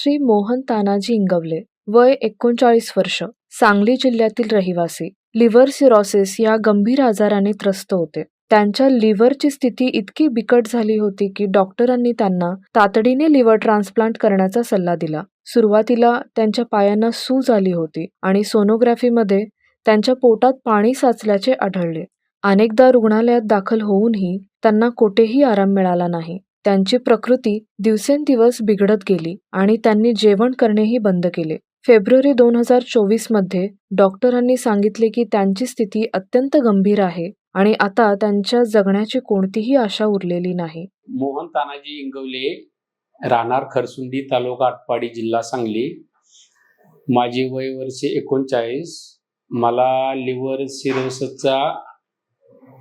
श्री मोहन तानाजी इंगवले वय एकोणचाळीस वर्ष सांगली जिल्ह्यातील रहिवासी. लिव्हर सिरॉसिस या गंभीर आजाराने त्रस्त होते. त्यांच्या लिव्हरची स्थिती इतकी बिकट झाली होती की डॉक्टरांनी त्यांना तातडीने लिव्हर ट्रान्सप्लांट करण्याचा सल्ला दिला. सुरुवातीला त्यांच्या पायांना सूज आली होती आणि सोनोग्राफीमध्ये त्यांच्या पोटात पाणी साचल्याचे आढळले. अनेकदा रुग्णालयात दाखल होऊनही त्यांना कोठेही आराम मिळाला नाही. त्यांची प्रकृती दिवसेंदिवस बिघडत गेली आणि त्यांनी जेवण करणेही बंद केले. फेब्रुवारी दोन हजार चोवीसमध्ये डॉक्टरांनी सांगितले की त्यांची स्थिती अत्यंत गंभीर आहे आणि आता त्यांच्या जगण्याची कोणतीही आशा उरलेली नाही. मोहन तानाजी इंगवले राहणार खरसुंडी तालुका आटपाडी जिल्हा सांगली. माझे वय वर्षे एकोणचाळीस. मला लिव्हर सिरोसचा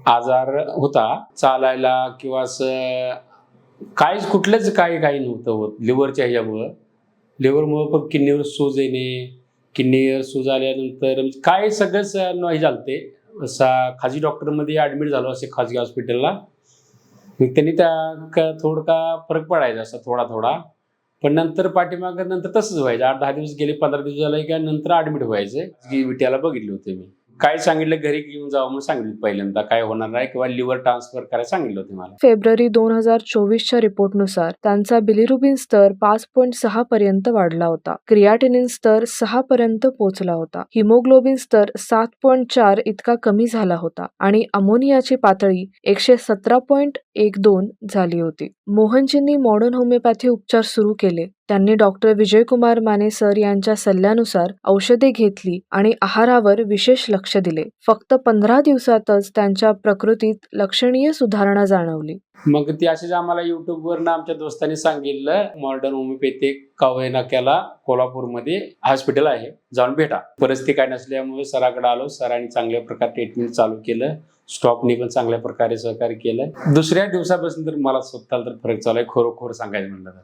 आजार होता. चालायला किंवा असं काहीच कुठलंच काही काही नव्हतं होत. लिव्हरच्या ह्याच्यामुळं. लिव्हरमुळं पण किडनीवर सूज येणे किडनीवर सूज आल्यानंतर म्हणजे काय सगळंच हे झालते. असा खाजगी डॉक्टरमध्ये ॲडमिट झालो असे खाजगी हॉस्पिटलला. मग त्यांनी त्या क थोडं का फरक पडायचा असा थोडा थोडा. पण नंतर पाठीमागं नंतर तसंच व्हायचं. आठ दहा दिवस गेले पंधरा दिवस झाले की नंतर ॲडमिट व्हायचं. की विट्याला बघितले होते मी. काय सांगितलं? घरी घेऊन जावं म्हणून सांगितलं पहिल्यांदा. काय होणार नाही किंवा लिव्हर ट्रान्सफर करायला सांगितलं होते मला. फेब्रुवारी दोन हजार चोवीसच्या रिपोर्टनुसार त्यांचा बिलिरुबिन स्तर पाच पॉईंट सहा पर्यंत वाढला होता. क्रियाटिनिन स्तर सहा पर्यंत पोहोचला होता. हिमोग्लोबिन स्तर सात पॉईंट चार इतका कमी झाला होता आणि अमोनियाची पातळी एकशे सतरा पॉईंट एक दोन झाली होती. मोहनजींनी मॉडर्न होमिओपॅथी उपचार सुरू केले. त्यांनी डॉक्टर विजयकुमार माने सर यांच्या सल्ल्यानुसार औषधे घेतली आणि आहारावर विशेष लक्ष दिले. फक्त पंधरा दिवसातच त्यांच्या प्रकृतीत लक्षणीय सुधारणा जाणवली. मग ती अशीच आम्हाला युट्यूबवर आमच्या दोस्तांनी सांगितलं मॉडर्न होमिओपॅथिक कावळे नाक्याला कोल्हापूरमध्ये हॉस्पिटल आहे. जाऊन भेटा. परिस्थिती काय नसल्यामुळे सराकडे आलो. सरांनी चांगल्या प्रकारे ट्रीटमेंट चालू केलं. स्टॉपने पण चांगल्या प्रकारे सहकार्य केलं. दुसऱ्या दिवसापासून तर मला स्वतःला तर फरक चालू आहे. खरोखर सांगायचं म्हणलं तर.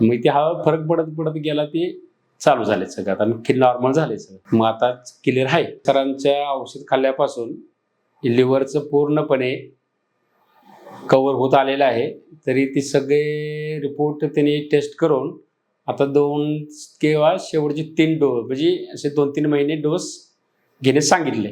मग ते हा फरक पडत पडत गेला ते चालू झाले सगळं. आता नक्की नॉर्मल झाले सगळं. मग आता क्लिअर आहे. सरांच्या औषध खाल्ल्यापासून लिव्हरचं पूर्णपणे कवर होत आलेलं आहे. तरी ते सगळे रिपोर्ट त्यांनी टेस्ट करून आता दोन किंवा शेवटचे तीन डोस म्हणजे असे दोन तीन महिने डोस घेण्यास सांगितले.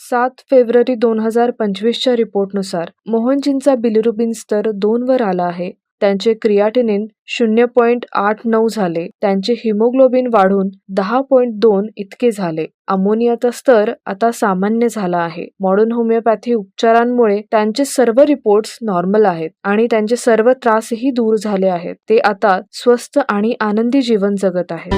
सात फेब्रुवारी दोन हजार पंचवीसच्या रिपोर्टनुसार मोहनजींचा बिलिरुबिन स्तर दोनवर आला आहे. त्यांचे क्रियाटिनिन शून्य पॉईंट आठ नऊ झाले. त्यांचे हिमोग्लोबिन वाढून दहा पॉईंट दोन इतके झाले. अमोनियाचा स्तर आता सामान्य झाला आहे. मॉडर्न होमिओपॅथी उपचारांमुळे त्यांचे सर्व रिपोर्ट्स नॉर्मल आहेत आणि त्यांचे सर्व त्रासही दूर झाले आहेत. ते आता स्वस्त आणि आनंदी जीवन जगत आहेत.